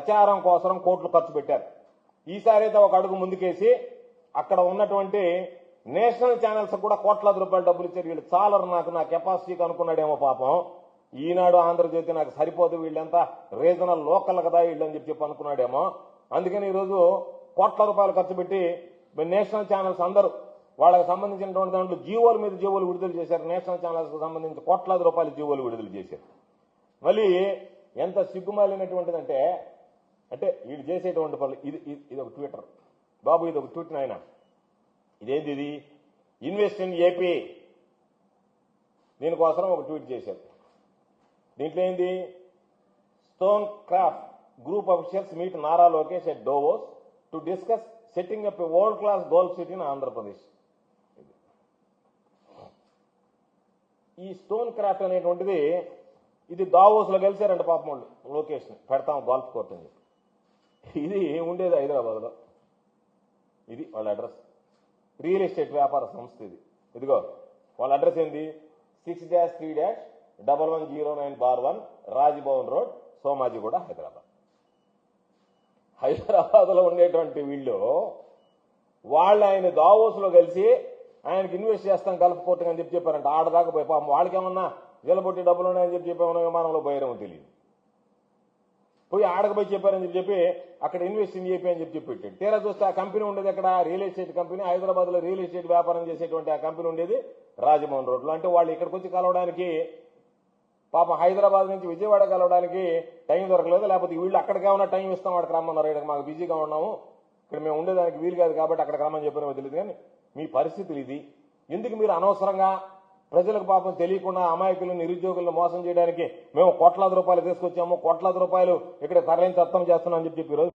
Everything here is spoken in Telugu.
ప్రచారం కోసం కోట్లు ఖర్చు పెట్టారు. ఈసారి అయితే ఒక అడుగు ముందుకేసి అక్కడ ఉన్నటువంటి నేషనల్ ఛానల్స్ కూడా కోట్లాది రూపాయలు డబ్బులు ఇచ్చారు. వీళ్ళు చాలరు నాకు నా కెపాసిటీకి అనుకున్నాడేమో పాపం. ఈనాడు ఆంధ్రజ్యోతి నాకు సరిపోదు వీళ్ళంతా రీజనల్ లోకల్ కదా వీళ్ళు అని చెప్పి చెప్పి అనుకున్నాడేమో. అందుకని ఈరోజు కోట్ల రూపాయలు ఖర్చు పెట్టి నేషనల్ ఛానల్స్ అందరూ వాళ్ళకి సంబంధించినటువంటి దాంట్లో జీవోల మీద జీవోలు విడుదల చేశారు. నేషనల్ ఛానల్స్ సంబంధించి కోట్లాది రూపాయల జీవోలు విడుదల చేశారు. మళ్ళీ ఎంత సిగ్గుమాలినటువంటిదంటే అంటే వీళ్ళు చేసేటువంటి పనులు ఇది ఇది- ఇది ఒక ట్విట్టర్. బాబు ఇది ఒక ట్విట్ నాయన. ఇదేంది ఇది? Invest in AP. దీనికోసం ఒక ట్వీట్ చేశారు. దీంట్లో ఏంది? Stone craft group officials meet Nara Lokesh at Davos to discuss setting up a world class golf city in Andhra Pradesh. ఈ స్టోన్ క్రాఫ్ట్ అనేటువంటిది ఇది దావోస్లో కలిసారంట పాపం వాళ్ళు లోకేష్ పెడతాం గోల్ఫ్ కోర్ట్ అని చెప్పి. ఇది ఉండేది హైదరాబాద్లో? ఇది వాళ్ళ అడ్రస్. రియల్ ఎస్టేట్ వ్యాపార సంస్థ ఇది. ఇదిగో వాళ్ళ అడ్రస్ ఏంది? Six dash three dash double one zero nine bar one Raj Bhavan road Somajiguda Hyderabad. హైదరాబాద్లో ఉండేటువంటి వీళ్ళు వాళ్ళు ఆయన దావోస్లో కలిసి ఆయనకి ఇన్వెస్ట్ చేస్తాం గల్ఫ్ అని చెప్పి చెప్పారంట. ఆడదాకా పోయి పాపం వాళ్ళకేమన్నా వీళ్ళబొట్టి డబ్బులు ఉన్నాయని చెప్పి చెప్పామన్నా విమానంలో పోయారేమో తెలియదు. పోయి ఆడకు పోయి చెప్పారని చెప్పి చెప్పి అక్కడ ఇన్వెస్ట్ ఇన్ చెప్పి అని చెప్పి చెప్పి పెట్టాడు తీరా చూస్తే ఆ కంపెనీ ఉండేది అక్కడ రియల్ ఎస్టేట్ కంపెనీ. హైదరాబాద్లో రియల్ ఎస్టేట్ వ్యాపారం చేసేటువంటి ఆ కంపెనీ ఉండేది రాజమోహన్ రోడ్లో. అంటే వాళ్ళు ఇక్కడికి వచ్చి కలవడానికి పాపం హైదరాబాద్ నుంచి విజయవాడ కలవడానికి టైం దొరకలేదు. లేకపోతే వీళ్ళు అక్కడికి ఉన్న టైం ఇస్తాం వాడికి రమ్మన్నారు. ఇక్కడ మాకు బిజీగా ఉన్నాము. ఇక్కడ మేము ఉండేదానికి వీలు కాదు కాబట్టి అక్కడికి రమ్మని చెప్పిన తెలియదు. కానీ మీ పరిస్థితులు ఇది. ఎందుకు మీరు అనవసరంగా ప్రజలకు పాపం తెలియకుండా అమాయకులు నిరుద్యోగులను మోసం చేయడానికి మేము కోట్లాది రూపాయలు తీసుకొచ్చాము. కోట్లాది రూపాయలు ఇక్కడ తరలించి అర్థం చేస్తున్నాం అని చెప్పి ఈరోజు